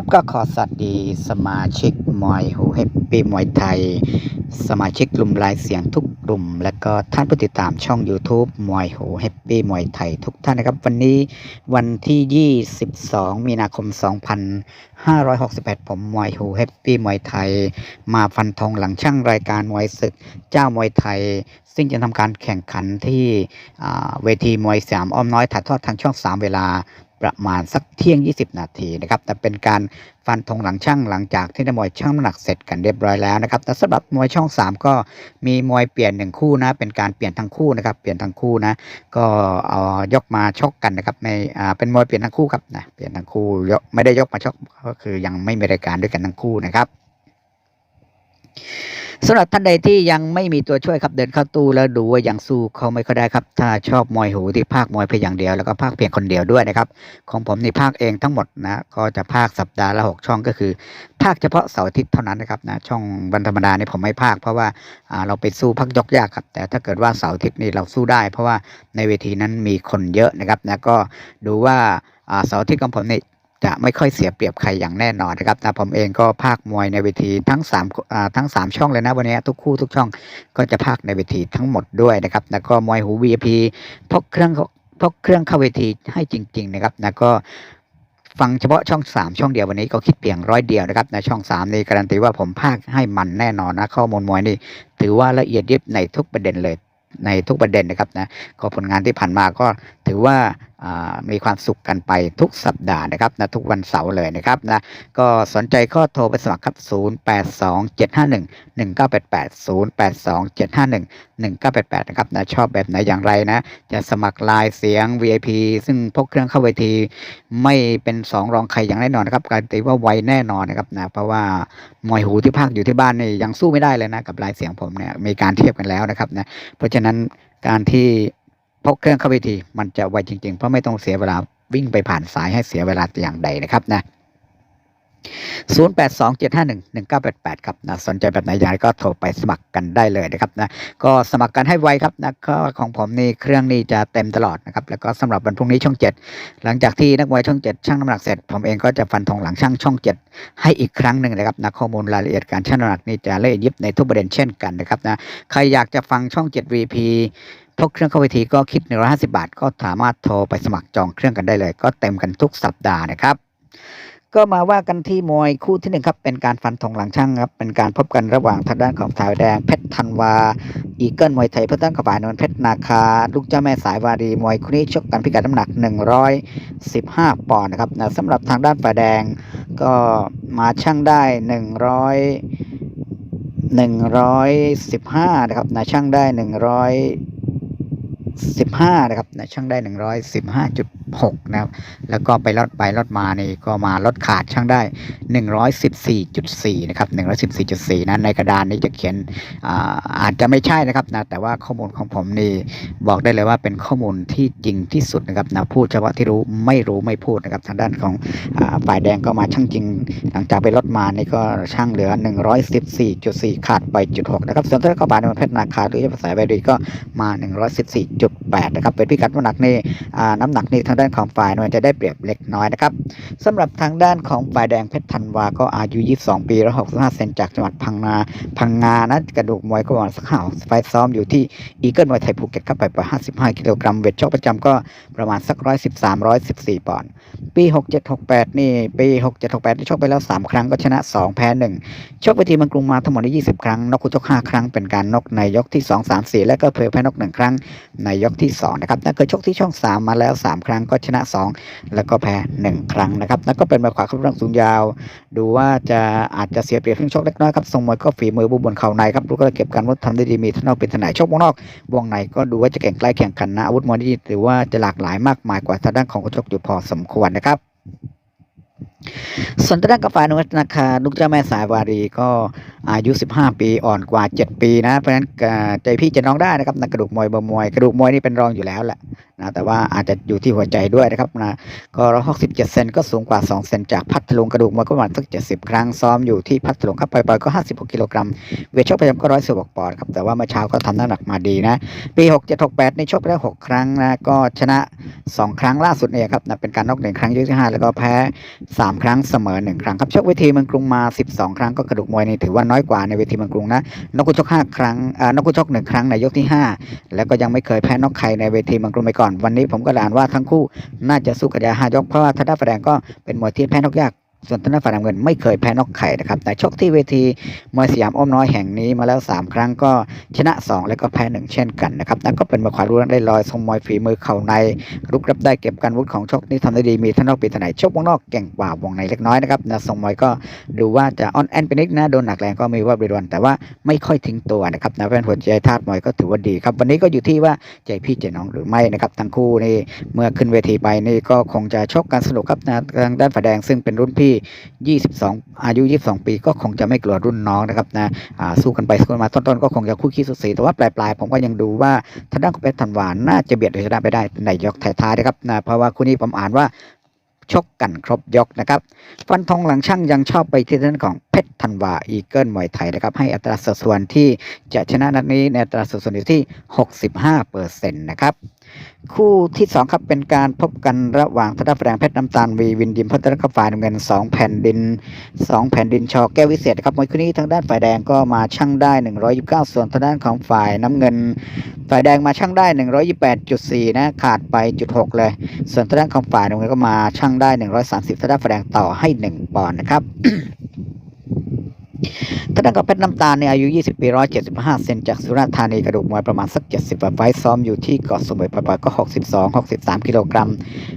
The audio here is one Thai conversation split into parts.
ครับก็ขอสวัสดีสมาชิกมวยหูเฮปปี้มวยไทย สมาชิกกลุ่มลายเสียงทุกกลุ่ม และก็ท่านผู้ติดตามช่อง YouTube มวยหูเฮปปี้มวยไทยทุกท่านนะครับ วันนี้วันที่ 22 มีนาคม 2568 ผมมวยหูเฮปปี้มวยไทย มาฟันธงหลังช่างรายการมวยศึกเจ้ามวยไทย ซึ่งจะทำการแข่งขันที่เวทีมวยสามอ้อมน้อยถ่ายทอดทางช่อง 3 เวลา ประมาณสักเที่ยง 20 นาทีนะครับแต่เป็นการฟันธงหลังช่างหลังจากที่ได้มวยช่างน้ำหนักเสร็จกันเรียบร้อยแล้วนะครับแต่สำหรับมวยช่อง 3 ก็มีมวยเปลี่ยนหนึ่งคู่นะเป็นการเปลี่ยนทั้งคู่นะครับเปลี่ยนทั้งคู่นะก็เอายกมาชกกันนะครับในอ่าเป็นมวยเปลี่ยนทั้งคู่ครับนะเปลี่ยนทั้งคู่ยกไม่ได้ยกมาชกก็คือยังไม่มีรายการด้วยกันทั้งคู่นะครับ สำหรับท่านใดที่ยังไม่มีตัวช่วยครับเดินเข้าตู้แล้วดูว่ายังสู้เขาไม่ค่อยได้ครับ ถ้าชอบมวยหูที่ภาคมวยเพียงอย่างเดียวแล้วก็ภาคเพียงคนเดียวด้วยนะครับ ของผมนี่ภาคเองทั้งหมดนะก็จะภาคสัปดาห์ละหกช่องก็คือ ภาคเฉพาะเสาร์อาทิตย์เท่านั้นนะครับนะช่องวันธรรมดานี่ผมไม่ภาคเพราะว่าเราไปสู้พักยกยากครับ แต่ถ้าเกิดว่าเสาร์อาทิตย์นี่เราสู้ได้ เพราะว่าในเวทีนั้นมีคนเยอะนะครับนะก็ดูว่าเสาร์อาทิตย์ของผมเนี่ย จะไม่ค่อยเสียเปรียบใครอย่างแน่นอนนะครับนะผมเองก็ภาคมวยในเวทีทั้ง3ทั้ง 3 ช่องเลยนะวันนี้ทุกคู่ทุกช่องก็จะภาคในเวทีทั้งหมดด้วยนะครับแล้วก็มวยหู VIP พกเครื่องพกเครื่องเข้าเวทีให้จริง ๆ นะครับแล้วก็ฟังเฉพาะช่อง 3 ช่องเดียววันนี้ก็คิดเพียงร้อยเดียวนะครับในช่อง 3 นี่การันตีว่าผมภาคให้มันแน่นอนนะข้อมูลมวยนี่ถือว่าละเอียดยิบในทุกประเด็นเลยในทุกประเด็นนะครับนะก็ผลงานที่ผ่านมาก็ถือว่ามีความสุขกันไปทุกสัปดาห์นะครับนะทุกวันเสาร์เลยนะครับนะก็สนใจก็โทรไปสมัครครับ 0827511988 0827511988 นะครับนะชอบแบบไหนอย่างไรนะ จะสมัครลน์เสียง VIP ซึ่งพกเครื่องเข้าเวที ไม่เป็นสองรองใครอย่างแน่นอนนะครับการันตีว่าไวแน่นอนนะครับนะเพราะว่ามวยหูที่ภาคอยู่ที่บ้านนี่ยังสู้ไม่ได้เลยนะกับลายเสียงผมเนี่ยมีการเทียบกันแล้วนะครับนะเพราะฉะนั้นการที่ กเครื่องเข้าเวทีมันจะไวจริง ๆ เพราะไม่ต้องเสียเวลาวิ่งไปผ่านสายให้เสียเวลาอย่างใดนะครับนะ0827511988 ครับนะสนใจแบบไหนอย่างไรก็โทรไปสมัครกันได้เลยนะครับนะก็สมัครกันให้ไวครับนะก็ของผมนี่เครื่องนี่จะเต็มตลอดนะครับแล้วก็สำหรับวันพรุ่งนี้ช่อง 7 หลังจากที่นักมวยช่อง 7 ช่างน้ำหนักเสร็จ ผมเองก็จะฟันธงหลังช่างช่อง 7 ให้อีกครั้งหนึ่งนะครับนะข้อมูลรายละเอียดการชั่งน้ำหนักนี่จะละเอียดยิบในทุกประเด็นเช่นกันนะครับนะใครอยากจะฟังช่อง 7 VP พกเครื่องเข้าเวทีก็คิด 150 บาท ก็สามารถโทรไปสมัครจองเครื่องกันได้เลย ก็เต็มกันทุกสัปดาห์นะครับ ก็มาว่ากันที่มวยคู่ที่หนึ่งครับ เป็นการฟันธงหลังช่างครับ เป็นการพบกันระหว่างทางด้านของสายแดงเพชรธันวา อีเกิลมวยไทยเพื่อตั้งกบายนวลเพชรนาคา ลูกเจ้าแม่สายวารีมวยคู่นี้ชกกันพิกัดน้ำหนัก 115 ปอนด์นะครับสำหรับทางด้านฝ่ายแดงก็มาช่างได้ 100 115 นะครับนะช่างได้ 115 นะครับนะช่างได้ 115.8 115.6นะครับ แล้วก็ไปลดไปลดมานี่ก็มาลดขาดช่างได้ 114.4 นะครับ 114.4 นะในกระดานนี้จะเขียนอาอาจจะไม่ใช่นะครับนะแต่ว่าข้อมูลของผมนี่บอกได้เลยว่าเป็นข้อมูลที่จริงที่สุดนะครับนะพูดเฉพาะที่รู้ไม่รู้ไม่พูดนะครับทางด้านของอาฝ่ายแดงก็มาช่างจริง หลังจากไปลดมานี่ก็ช่างเหลือ 114.4 ขาดไปจุด6นะครับส่วนถ้าเข้าบาลในเพชรนาคาหรือจะภาษาไบรีก็มา 114.8 นะครับเป็นพิกัดน้ำหนักนี่อ่าน้ำหนักนี่ทางด้านของฝ่ายมันจะได้เปรียบเล็กน้อยนะครับสำหรับทางด้านของฝ่ายแดงเพชรธันวาก็อายุ 22 ปีและ65 เซนจากจังหวัดพังงาพังงานะกระดูกมวยก็ประมาณสักห้าไฟซ้อมอยู่ที่อีเกิลมวยไทยภูเก็ตครับไปประมาณ55กิโลกรัมเวทชกประจำก็ประมาณสัก 113 114 ปอนด์ปี 6768 นี่ปี 6768ที่ชกไปแล้ว 3 ครั้งก็ชนะ 2 แพ้ 1 ชกไปทีมันกรุงมาทั้งหมดใน20 ครั้งนกคู่ชก5ครั้งเป็นการนกในยกที่ 2 3 4 และก็เพลย์แพ้นอก1 ครั้งในยกที่2นะครับนั่นเคยชกที่ช่อง 3 มาแล้ว 3 ครั้งก็ชนะ 2 แล้วก็แพ้ 1 ครั้งนะครับแล้วก็เป็นมาขวาครับร่างสูงยาว ดูว่าจะอาจจะเสียเปรียบเรื่องชกเล็กน้อยครับทรงมวยก็ฝีมือบุบนเข่าในครับรู้ก็เก็บการวัดทำได้ดีมีทั้งนอกเป็นถนายชกวงนอกวงในก็ดูว่าจะแข่งใกล้แข่งขันนะอาวุธมวยนี่ถือว่าจะหลากหลายมากมายกว่าทางด้านของกระชกอยู่พอสมควรนะครับ ส่วนทางด้านกาแฟนวัฒนาคารลูกเจ้าแม่สายวารีก็อายุ 15 ปีอ่อนกว่า 7 ปีนะ เพราะฉะนั้นใจพี่จะน้องได้นะครับนักกระดูกมวยเบอร์มวย กระดูกมวยนี่เป็นรองอยู่แล้วแหละนะแต่ว่าอาจจะอยู่ที่หัวใจด้วยนะครับนะก็ร้อยหกสิบเจ็ดเซนก็สูงกว่า 2 เซนจากพัทลุงกระดูกมวยก็ประมาณสักเจ็ดสิบครั้งซ้อมอยู่ที่พัทลุงครับไปไปก็ 56 กิโลกรัมเวทชกประจำก็ร้อยสิบกปอนด์ครับแต่ว่าเมื่อเช้าก็ทำน้ำหนักมาดีนะ ปี67 68นี่ชกไปแล้ว6ครั้งนะก็ชนะ2ครั้งล่าสุดเนี่ยครับนะเป็นการนอกหนึ่งครั้งยกที่5แล้วก็แพ้3 ครั้งเสมอหนึ่งครั้งครับชกเวทีเมืองกรุงมา 12 ครั้งก็กระดูกมวยนี่ถือว่าน้อยกว่าในเวทีเมืองกรุงนะนกกุชกห้าครั้งอ่านกกุชกหนึ่งครั้งในยกที่ 5 แล้วก็ยังไม่เคยแพ้นกไข่ในเวทีเมืองกรุงไปก่อน วันนี้ผมก็อ่านว่าทั้งคู่น่าจะสู้กันยาหยกเพราะว่าทางด้านแดงก็เป็นมวยที่แพ้นกยาก ส่วนทางด้านฝ่ายน้ำเงินไม่เคยแพ้นกไข่นะครับแต่ชกที่เวทีมวยสยามอ้อมน้อยแห่งนี้มาแล้ว 3 ครั้งก็ชนะ 2 แล้วก็แพ้ 1 เช่นกันนะครับนั่นก็เป็นมาขวารู้ได้ลอยทรงมวยฝีมือเข่าในรุกรับได้เก็บการวุฒิของชกนี่ทำได้ดีมีทั้งนอกปีถนัยชกวงนอกเก่งกว่าวงในเล็กน้อยนะครับนะทรงมวยก็ดูว่าจะอ่อนแอนไปนิดนะโดนหนักแรงก็มีว่าบริวันแต่ว่าไม่ค่อยทิ้งตัวนะครับนะเป็นหัวใจธาตุมวยก็ถือว่าดีครับวันนี้ก็อยู่ที่ว่าใจพี่ใจน้องหรือไม่นะครับทั้งคู่นี่เมื่อขึ้นเวทีไปนี่ก็คงจะชกกันสนุกครับนะทางด้านฝ่ายแดงซึ่งเป็นรุ่นพี่22 อายุ 22 ปี ก็คงจะไม่กลัวรุ่นน้องนะครับนะสู้กันไปสู้กันมาต้นๆก็คงจะคู่ขี้สุดสีแต่ว่าปลายๆผมก็ยังดูว่าทางด้านของเพชรธันวาน่าจะเบียดเอาชนะไปได้ในยกท้ายๆนะครับนะเพราะว่าคู่นี้ผมอ่านว่าชกกันครบยกนะครับฟันธงหลังช่างยังชอบไปที่ด้านของเพชรธันวาอีเกิลมวยไทยนะครับให้อัตราสัดส่วนที่จะชนะนัดนี้ในอัตราสัดส่วนอยู่ที่ 65เปอร์เซ็นต์นะครับ คู่ที่ 2 ครับเป็นการพบกันระหว่างธนาแดงเพชรน้ำตาลวีวินดิมพัฒนฝ่ายน้ำเงิน 2 แผ่นดิน 2 แผ่นดินชอแก้ววิเศษครับมวยคู่นี้ทางด้านฝ่ายแดงก็มาชั่งได้ 129 ส่วนทางด้านของฝ่ายน้ำเงิน ฝ่ายแดงมาชั่งได้ 128.4 นะขาดไปจุด6เลย ส่วนทางด้านของฝ่ายน้ำเงินก็มาชั่งได้ 130ทางด้านฝ่ายแดงต่อให้ 1 ปอนด์นะครับ ทางด้านกับเพชรน้ำตาลเนี่ยอายุ 20 ปี 175 เซนจากสุราษฎร์ธานีกระดูกมวยประมาณสัก 70กว่าไฟซ้อมอยู่ที่เกาะสมุยปล่อยๆก็ 62 63 กิโลกรัม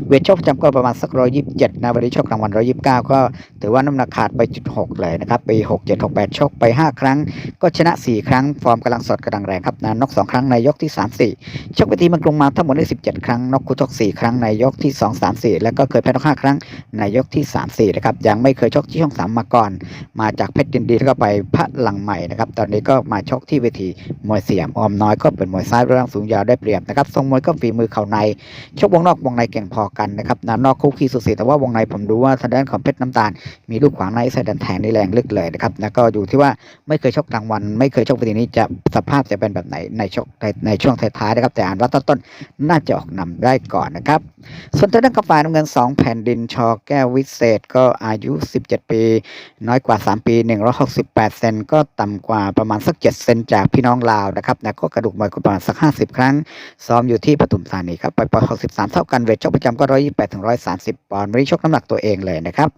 เวทชกประจำก็ประมาณสัก 127 นะวันนี้ชกกลางวัน 129 ก็ถือว่าน้ำหนักขาดไปจุด6เลยนะครับ ปี 67 68 ชกไป 5 ครั้ง ก็ชนะ 4 ครั้ง ฟอร์มกำลังสดกำลังแรงครับนะนก 2 ครั้งในยกที่ 3 4 ชกไปทีมันกรุงมาทั้งหมดได้ 17 ครั้ง นกคู่ชก 4 ครั้งในยกที่ 2 3 4 แล้วก็เคยแพ้นก5ครั้งในยกที่ 3 4นะครับ ยังไม่เคยชกที่ช่อง 3 มาก่อน มาจากเพชรยินดีแล้วก็ไปพระลังใหม่นะครับ ตอนนี้ก็มาชกที่เวทีมวยเสียมออมน้อยก็เป็นมวยซ้ายร่างสูงยาวได้เปรียบนะครับทรงมวยก็ฝีมือเข่าในชกวงนอกวงในเก่งพอกันนะครับนะนอกคู่ขี้สุดสีแต่ว่าวงในผมดูว่าทางด้านของเพชรน้ำตาล มีลูกขวางในใส่ดันแทงได้แรงลึกเลยนะครับแล้วก็อยู่ที่ว่าไม่เคยชกกลางวัน ไม่เคยชกเวทีนี้จะสภาพจะเป็นแบบไหนในชกในในช่วงท้ายๆนะครับแต่อ่านว่าต้นๆน่าจะออกนำได้ก่อนนะครับส่วนทางด้านกาแฟน้ำเงิน 2 แผ่นดินชอแก้ววิเศษก็อายุ 17 ปี น้อยกว่า 3 ปี68 เซนก็ต่ำกว่าประมาณสัก 7 เซนจากพี่น้องลาวนะครับนะก็กระดูกมวยก็ประมาณสัก 50 ครั้ง ซ้อมอยู่ที่ปทุมธานีครับไปปอย63 เท่ากันเวทชกประจำก็ 128ถึง130 ปอนด์วันนี้ชกน้ำหนักตัวเองเลยนะครับ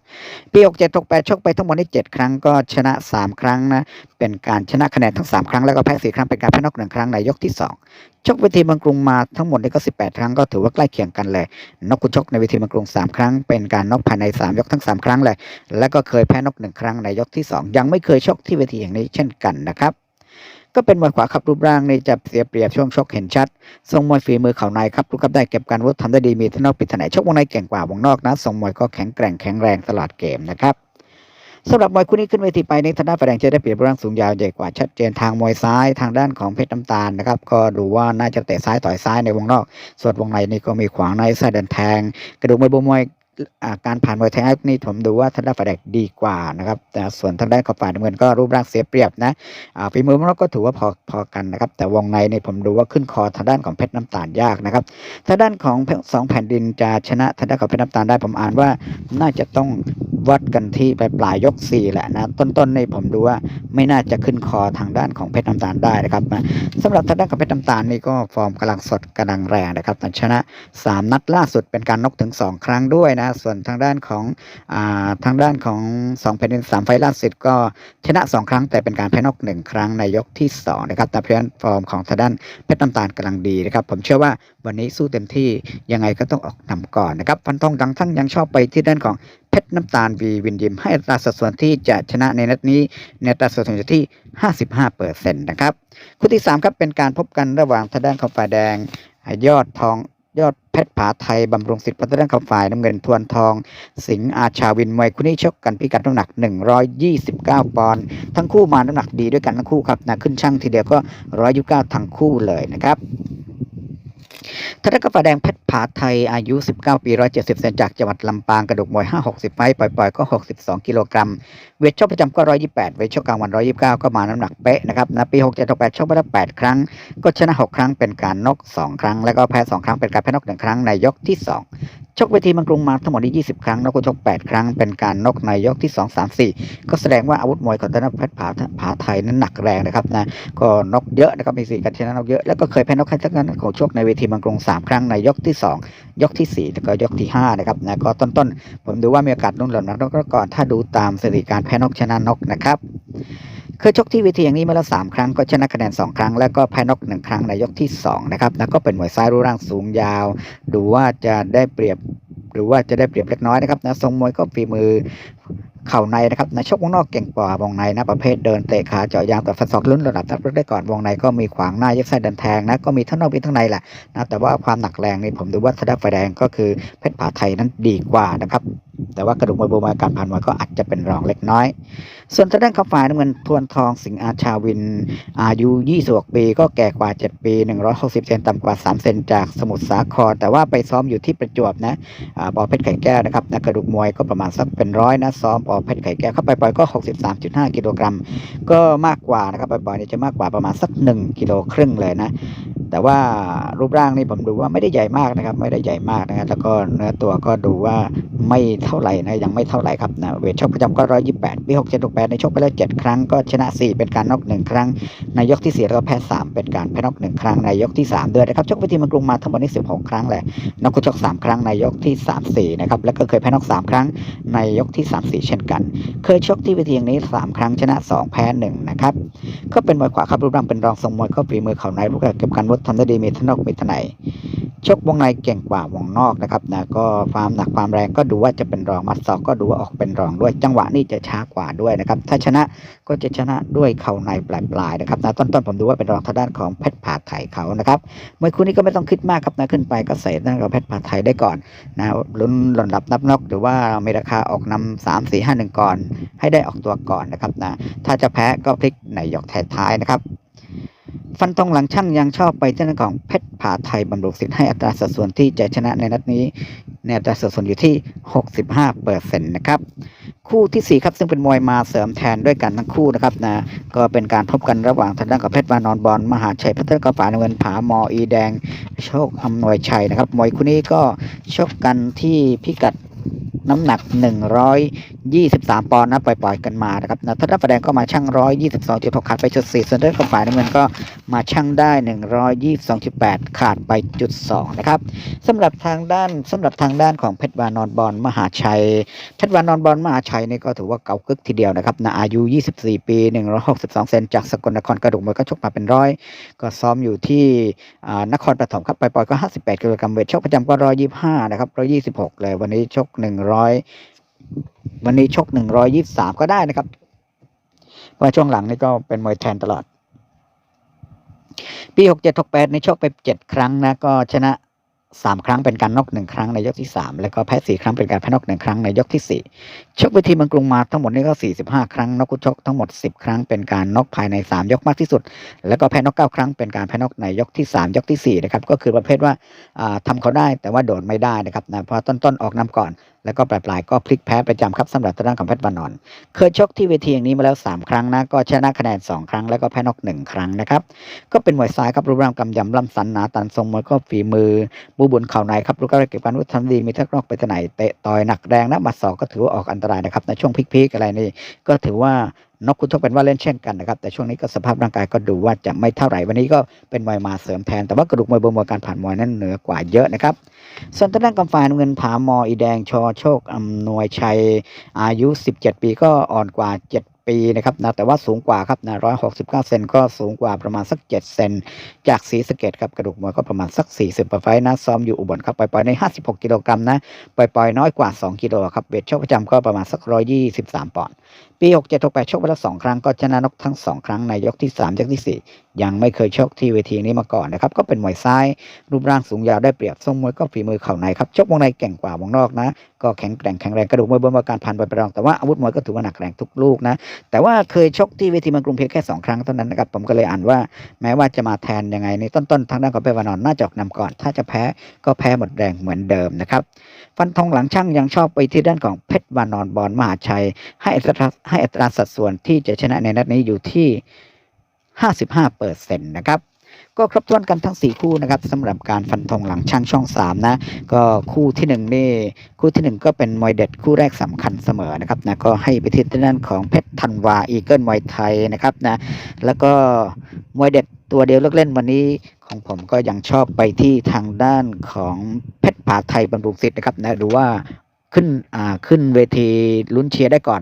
ปี 67 68 ชกไปทั้งหมดนี่7ครั้งก็ชนะ 3 ครั้งนะเป็นการชนะคะแนนทั้ง 3 ครั้งแล้วก็แพ้4ครั้งเป็นการแพ้นอกหนึ่งครั้งในยกที่ 2 ชกเวทีเมืองกรุงมาทั้งหมดนี่ก็ 18 ครั้งก็ถือว่าใกล้เคียงกันเลยนกกุชกในเวทีเมืองกรุง 3 ครั้ง เป็นการนกภายใน 3 ยกทั้ง 3 ครั้งเลย แล้วก็เคยแพ้นกหนึ่งครั้งในยกที่ 2 ยังไม่เคยชกที่เวทีอย่างนี้เช่นกันนะครับก็เป็นมวยขวาขับรูปร่างในี่จะเสียเปรียบช่วงชกเห็นชัด ทรงมวยฝีมือเข่าในครับลูกกับได้เก็บการวุฒิทำได้ดีมีทั้งนอกปิดถนายชกวงในเก่งกว่าวงนอกนะทรงมวยก็แข็งแกร่งแข็งแรงตลอดเกมนะครับ สำหรับมวยคู่นี้ขึ้นเวทีไปในทางด้านฝ่ายแดงจะได้เปรียบร่างสูงยาวใหญ่กว่าชัดเจนทางมวยซ้ายทางด้านของเพชรน้ำตาลนะครับก็ดูว่าน่าจะเตะซ้ายต่อยซ้ายในวงนอก ส่วนวงในนี่ก็มีขวางในสายเดินแทง กระดูกมวยบวมวย การผ่านมวยไทยนี่ผมดูว่าทางด้านฝ่ายแดงดีกว่านะครับ แต่ส่วนทางด้านของฝ่ายน้ำเงินก็รูปร่างเสียเปรียบนะฝีมือมันก็ถือว่าพอพอกันนะครับ แต่วงในเนี่ยผมดูว่าขึ้นคอทางด้านของเพชรน้ำตาลยากนะครับทางด้านของสองแผ่นดินจะชนะทางด้านของเพชรน้ำตาลได้ผมอ่านว่าน่าจะต้องวัดกันที่ปลายปลายยกสี่แหละนะต้นๆในผมดูว่าไม่น่าจะขึ้นคอทางด้านของเพชรน้ำตาลได้นะครับนะสำหรับทางด้านของเพชรน้ำตาลนี่ก็ฟอร์มกำลังสดกำลังแรงนะครับชนะสามนัดล่าสุดเป็นการนกถึงสองครั้งด้วยนะส่วนทางด้านของอ่าทางด้านของสองแผ่นดินสามไฟล์ล่าสุดก็ชนะสองครั้ง แต่เป็นการแพ้นอกหนึ่งครั้งในยกที่สองนะครับแต่เพราะฉะนั้นฟอร์มของทางด้านเพชรน้ำตาลกำลังดีนะครับ ผมเชื่อว่าวันนี้สู้เต็มที่ยังไงก็ต้องออกนำก่อนนะครับฟันธงดังทั้งยังชอบไปที่ด้านของเพชรน้ำตาลวีวินยิมให้ตราสัดส่วนที่จะชนะในนัดนี้ในตราสัดส่วนอยู่ที่ 55เปอร์เซ็นต์นะครับคู่ที่สามครับเป็นการพบกันระหว่างทางด้านของฝ่ายแดงยอดทอง ยอดเพชรผาไทย บำรุงสิทธิ์พัฒนาของฝ่ายน้ำเงินทวนทอง สิงห์อาชาวินมวยคู่นี้ชกกันพิกัดน้ำหนัก 129 ปอนด์ทั้งคู่มาน้ำหนักดีด้วยกันทั้งคู่ครับนะขึ้นช่างทีเดียวก็ 129 ทั้งคู่เลยนะครับ ทนกฟ้าแดงเพชรผาไทยอายุ 19 ปี 170 เซนจากจังหวัดลำปางกระดูกมวย 560 ไฟปล่อยๆ ก็ 62 กิโลกรัม เวทชกประจำก็ 128 เวทชกกลางวัน 129 ก็มาน้ำหนักเป๊ะนะครับนะปี 67 68 ชกไปแล้ว 8 ครั้ง ก็ชนะ 6 ครั้งเป็นการนก2 ครั้ง แล้วก็แพ้ 2 ครั้งเป็นการแพ้นก1 ครั้งในยกที่ 2 ชกเวทีมังกรุงมาทั้งหมดนี้ 20 ครั้งนกก็ชก 8 ครั้งเป็นการนกในยกที่ 2 3 4 ก็แสดงว่าอาวุธมวยของทนายเพชรผาผาไทยนั้นหนักแรงนะครับนะก็นกเยอะนะครับมีสี่การชนะนกเยอะแล้วก็เคยแพ้นกให้ทั้งนั้นของชกในเวทีมังกรุงสามครั้งในยกที่สองยกที่สี่แล้วก็ยกที่ห้านะครับนะก็ต้นๆ ผมดูว่ามีโอกาสนุ่นหล่นนักนกก่อนถ้าดูตามสถิติการแพ้นกชนะนกนะครับเคยชกที่เวทีอย่างนี้มาแล้วสามครั้งก็ชนะคะแนนสองครั้ง แล้วก็แพ้นกหนึ่งครั้งในยกที่สองนะครับแล้วก็เป็นมวยซ้ายรูปร่างสูงยาว ดูว่าจะได้เปรียบหรือว่าจะได้เปรียบเล็กน้อยนะครับนะทรงมวยก็ฝีมือ เข่าในนะครับนชกวงนอกเก่งกว่าวงในนะประเภทเดินเตะขาเจาะยางแต่ฟันศอกลุ้นระดับทัพได้ก่อนวงในก็มีขวางหน้ายัดไส้เดินแทงนะก็มีทั้งนอกมีทั้งในแหละนะแต่ว่าความหนักแรงนี่ผมดูว่าทดาไฟแดงก็คือเพชรผาไทยนั้นดีกว่านะครับ แต่ว่ากระดูกมวยโบราณการผ่านมวยก็อาจจะเป็นรองเล็กน้อย ส่วนทางด้านข้าฝ่ายน้ำเงินทวนทองสิงอาชาวิน อายุ 26 ปี ก็แก่กว่า 7 ปี 160 เซนต่ำกว่า 3 เซนจากสมุทรสาคร แต่ว่าไปซ้อมอยู่ที่ประจวบนะอ่าปอเพชรไข่แก้วนะครับนะกระดูกมวยก็ประมาณสักเป็นร้อยนะซ้อมปอเพชรไข่แก้วเข้าไปปล่อยก็ 63.5 กิโลกรัม ก็มากกว่านะครับปล่อยๆเนี่ยจะมากกว่าประมาณสัก 1 กิโลครึ่งเลยนะแต่ว่ารูปร่างนี่ผมดูว่าไม่ได้ใหญ่มากนะครับ ไม่ได้ใหญ่มากนะครับแล้วก็เนื้อตัวก็ดูว่า ไม่เท่าไหร่นะยังไม่เท่าไหร่ครับนะเวทชกประจำก็ร้อยยี่แปดปีหกเจ็ดหกแปดในชกไปแล้วเจ็ดครั้งก็ชนะสี่เป็นการน็อกหนึ่งครั้งในยกที่สี่แล้วก็แพ้สามเป็นการแพ้น็อกหนึ่งครั้งในยกที่สามด้วยนะครับชกไปที่มันกรุงมาทั้งหมดนี้สิบหกครั้งแหละน็อกก็ชกสามครั้งในยกที่สามสี่นะครับแล้วก็เคยแพ้น็อกสามครั้งในยกที่สามสี่เช่นกัน เคยชกที่เวทีอย่างนี้สามครั้งชนะสองแพ้หนึ่งนะครับก็เป็นมวยขวาครับรูปร่างเป็นรองทรงมวยก็ฝีมือเข่าในรูปแบบเก็บการวุฒิทำได้ดีมีทั้งนอกมีทั้งในชกวงในเก่งกว่าวงนอกนะครับนะก็ความหนักความแรงก็ดว่าจะเป็นรองมัดศอกก็ดูว่าออกเป็นรองด้วย จังหวะนี่จะช้ากว่าด้วยนะครับ ถ้าชนะก็จะชนะด้วยเข่าในปลายๆนะครับนะต้นๆผมดูว่าเป็นรองทางด้านของเพชรผาไทยเขานะครับเมวยคู่นี้ก็ไม่ต้องคิดมากครับนะขึ้นไปก็เสร็จนั่นกับเพชรผาไทยได้ก่อนนะลุ้นหล่นดับนับนกหรือว่ามีราคาออกนำสามสี่ห้าหนึ่งก่อน ให้ได้ออกตัวก่อนนะครับนะถ้าจะแพ้ก็พลิกในหยอกท้ายๆนะครับฟันตรงหลังช่างยังชอบไปที่นั่นของเพชรผาไทยบำรุงสิทธิ์ให้อัตราสัดส่วนที่จะชนะในนัดนี้ แนอัตราสัดส่วนอยู่ที่ 65เปอร์เซ็นต์นะครับ คู่ทีสี่ 4 ครับ ซึ่งเป็นมวยมาเสริมแทนด้วยกันทั้งคู่นะครับนะ ก็เป็นการพบกันระหว่างทางด้านกับเพชรวานอนบอลมหาชัยพัฒนกฝาเงินผามออีแดง โชคอำนวยชัยนะครับ มวยคู่นี้ก็ชกกันที่พิกัด น้ำหนัก 123 ปอนด์นะปล่อยๆกันมานะครับนะถ้าด้านฝ่ายแดงก็มาชั่ง 122.6 ขาดไปจุด4ส่วนด้านของฝ่ายน้ำเงินก็มาชั่งได้ 122.8 ขาดไปจุด2นะครับสำหรับทางด้านสำหรับทางด้านของเพชรวานอนบอลมหาชัย เพชรวานอนบอลมหาชัยนี่ก็ถือว่าเก่ากึกทีเดียวนะครับนะอายุ 24 ปี 162 เซนจากสกลนครกระดูกมวยก็ชกมาเป็นร้อยก็ซ้อมอยู่ที่นครปฐมครับปปล่อยๆก็ 58 กิโลกรัมเวทชกประจำก็ 125 นะครับ 126 เลยวันนี้ชกหนึ่งร้อยวันนี้ชกหนึ่งร้อยยี่สามก็ได้นะครับ เพราะช่วงหลังนี่ก็เป็นมวยแทนตลอด ปีหกเจ็ดหกแปดในชกไปเจ็ดครั้งนะ ก็ชนะ สามครั้งเป็นการนอกหนึ่งครั้งในยกที่สามแล้วก็แพ้สี่ครั้งเป็นการแพ้นอกหนึ่งครั้งในยกที่สี่ชกเวทีเมืองกรุงมาทั้งหมดนี่ก็สี่สิบห้าครั้งนอกกุชกทั้งหมดสิบครั้งเป็นการนอกภายในสามยกมากที่สุด แล้วก็แพ้นอกเก้าครั้งเป็นการแพ้นอกในยกที่สามยกที่สี่นะครับก็คือประเภทว่าทำทำเขาได้แต่ว่าโดดไม่ได้นะครับนะเพราะต้นๆออกนำก่อน แล้วก็ปลายๆก็พลิกแพ้ประจำครับสำหรับทางด้านของเพชรบานอน เคยชกที่เวทีอย่างนี้มาแล้ว 3 ครั้งนะ ก็ชนะคะแนน 2 ครั้ง แล้วก็แพ้นอก 1 ครั้งนะครับ ก็เป็นมวยซ้ายครับรูปร่างกำยำล่ำสันหนาตันทรงมวยก็ฝีมือบูบุญเข่าในครับรูปร่างเก็บการวุฒิทำดีมีทักนอกไปทางไหนเตะต่อยหนักแรงนะมัดศอกก็ถือว่าออกอันตรายนะครับในช่วงพลิกๆอะไรนี่ก็ถือว่า นกคุณทกเป็นว่าเล่นเช่นกันนะครับ แต่ช่วงนี้ก็สภาพร่างกายก็ดูว่าจะไม่เท่าไหร่ วันนี้ก็เป็นมวยมาเสริมแทน แต่ว่ากระดูกมวยบนมวยการผ่านมวยนั้นเหนือกว่าเยอะนะครับ ส่วนทางด้านกำฟานเงินผามออีแดงชอโชคอำนวยชัยอายุ 17 ปีก็อ่อนกว่า 7ปีนะครับนะแต่ว่าสูงกว่าครับนะ169เก้าเซนก็สูงกว่าประมาณสัก7เซนจากสีสเกตครับกระดูกมวยก็ประมาณสัก40ประไฟต์นะซ้อมอยู่อุบลครับปล่อยๆใน56กิโลกรัมนะปล่อยๆน้อยกว่า2กิโลครับเวทชกประจำก็ประมาณสัก123ปอนด์ ปี67 68ชกไปแล้วสองครั้งก็ชนะนกทั้งสองครั้งในยกที่3ยกทีสี่ 4 ยังไม่เคยชกที่เวทีนี้มาก่อนนะครับ ก็เป็นมวยซ้าย รูปร่างสูงยาวได้เปรียบทรงมวยก็ฝีมือเข่าในครับชกวงในเก่งกว่าวงนอกนะ ก็แข็งแกร่งแข็งแรงกระดูกมวยบนว่าการพันไปประรองแต่ว่าอาวุธมวยก็ถือว่าหนักแรงทุกลูกนะแต่ว่าเคยชกที่เวทีเมืองกรุงเพียงแค่2ครั้งเท่านั้นนะครับผมก็เลยอ่านว่าแม้ว่าจะมาแทนยังไงในต้นๆทางด้านของเพชรวานอนน่าจะออกนำก่อน ถ้าจะแพ้ก็แพ้หมดแรงเหมือนเดิมนะครับ ฟันธงหลังช่างยังชอบไปที่ด้านของเพชรวานอนบอลมหาชัย ให้อัตราให้อัตราสัดส่วนที่จะชนะในนัดนี้อยู่ที่ 55เปอร์เซ็นต์นะครับก็ครบถ้วนกันทั้ง 4 คู่นะครับสำหรับการฟันธงหลังช่างช่อง 3 นะ ก็คู่ที่1นี่คู่ที่ 1 ก็เป็นมวยเด็ดคู่แรกสำคัญเสมอนะครับนะก็ให้ไปที่ด้านของเพชรธันวาอีเกิลมวยไทยนะครับนะแล้วก็มวยเด็ดตัวเดียวเลือกเล่นวันนี้ของผมก็ยังชอบไปที่ทางด้านของ ผาไทยบรรพุสิทธิ์นะครับนะดูว่าขึ้นอ่าขึ้นเวทีลุ้นเชียร์ได้ก่อน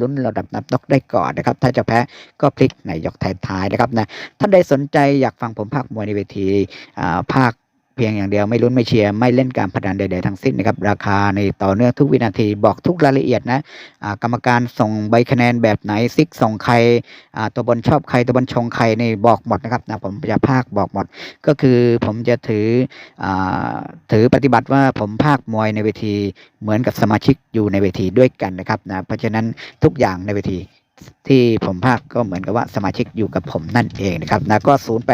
ลุ้นระดับนับนกได้ก่อนนะครับ ถ้าจะแพ้ก็พลิกในยกท้ายๆนะครับนะท่านใดสนใจอยากฟังผมภาคมวยในเวทีอ่าภาค เพียงอย่างเดียวไม่ลุ้นไม่เชียร์ไม่เล่นการพนันใดๆทั้งสิ้นนะครับราคาในต่อเนื่องทุกวินาทีบอกทุกรายละเอียดนะกรรมการส่งใบคะแนนแบบไหนซิกส่งใครตัวบนชอบใครตัวบนชงใครในบอกหมดนะครับนะผมจะภาคบอกหมด ก็คือผมจะถืออถือปฏิบัติว่าผมภาคมวยในเวทีเหมือนกับสมาชิกอยู่ในเวทีด้วยกันนะครับนะเพราะฉะนั้นทุกอย่างในเวทีที่ผมภาคก็เหมือนกับว่าสมาชิกอยู่กับผมนั่นเองนะครับนะก็ 0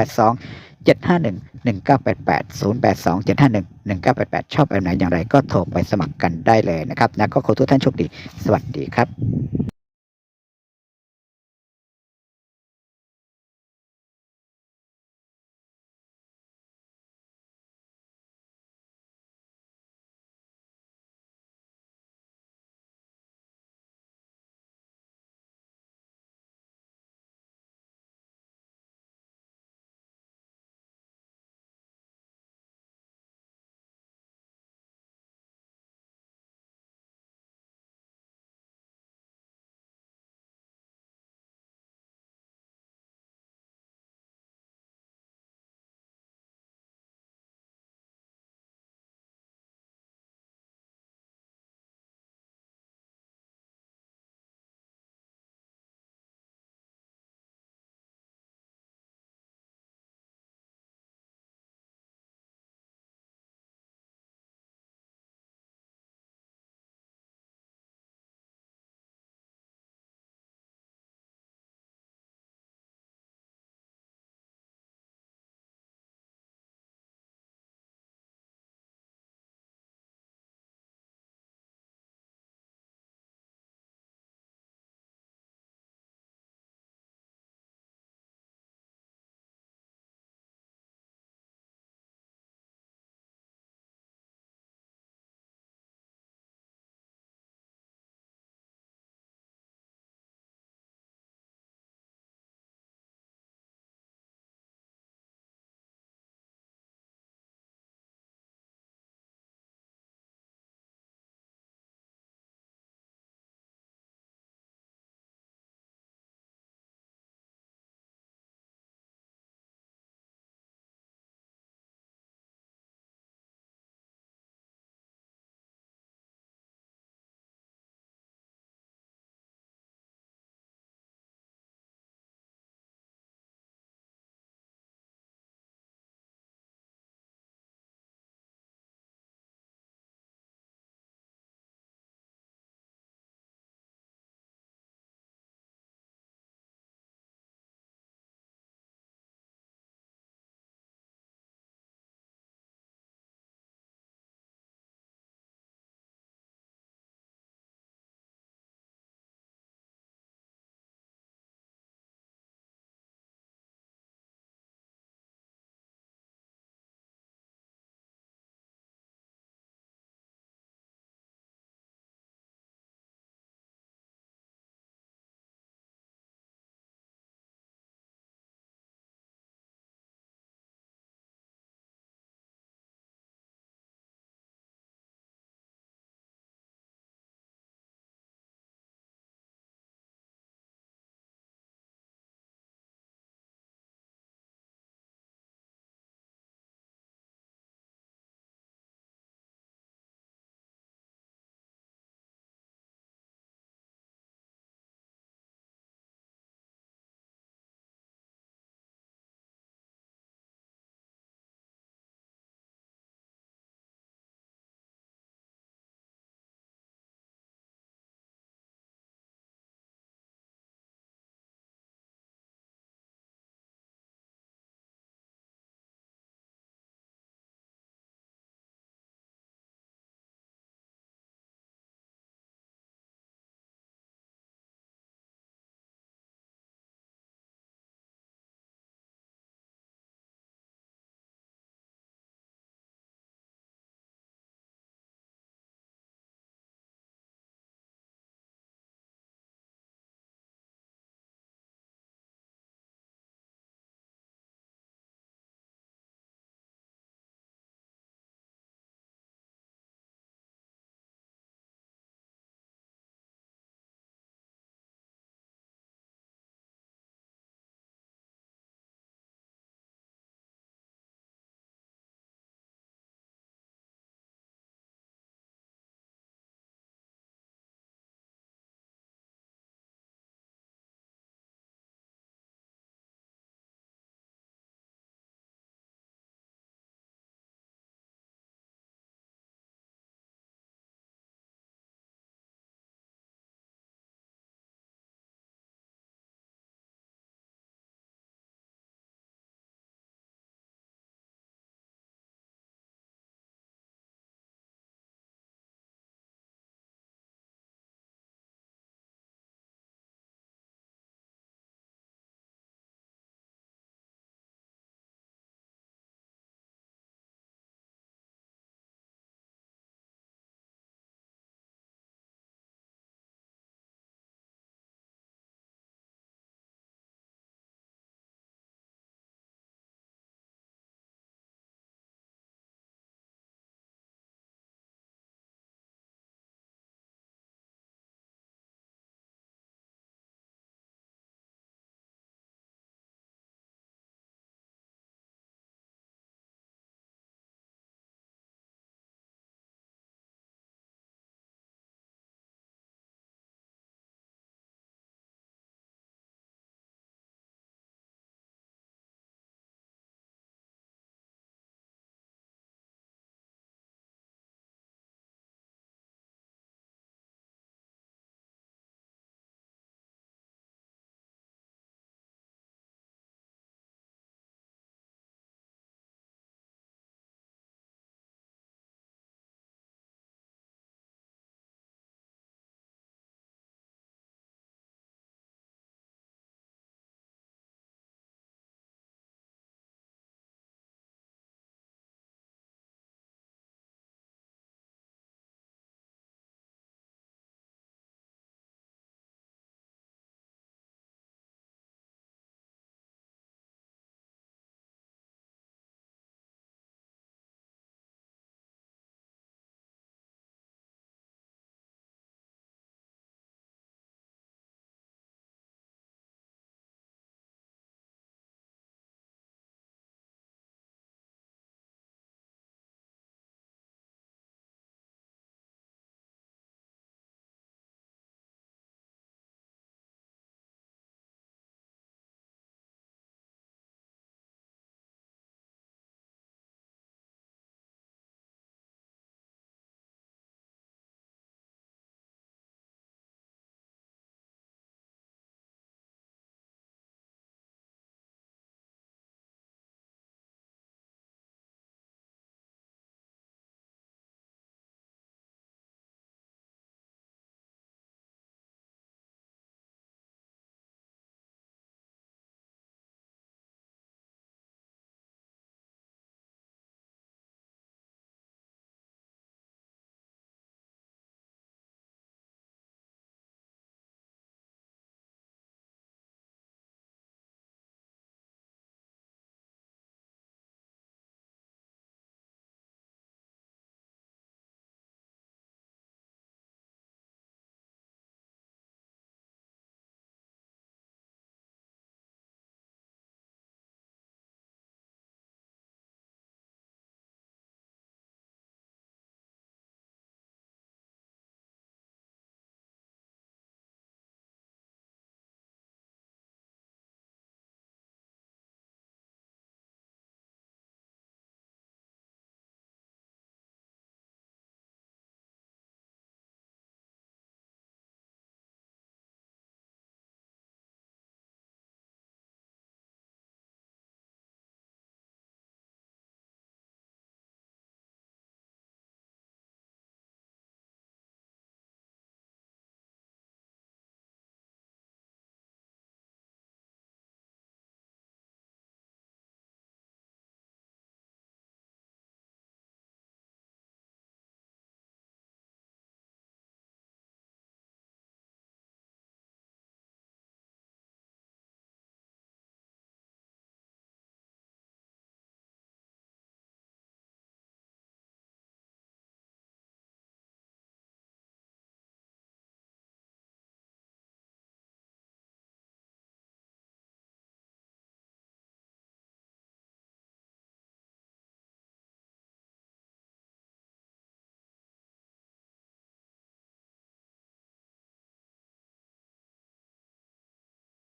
8 2 7 5 1 1 9 8 8 0 8 2 7 5 1 1 9 8 8 ชอบแบบไหนอย่างไรก็โทรไปสมัครกันได้เลยนะครับนะก็ขอทุกท่านโชคดี สวัสดีครับ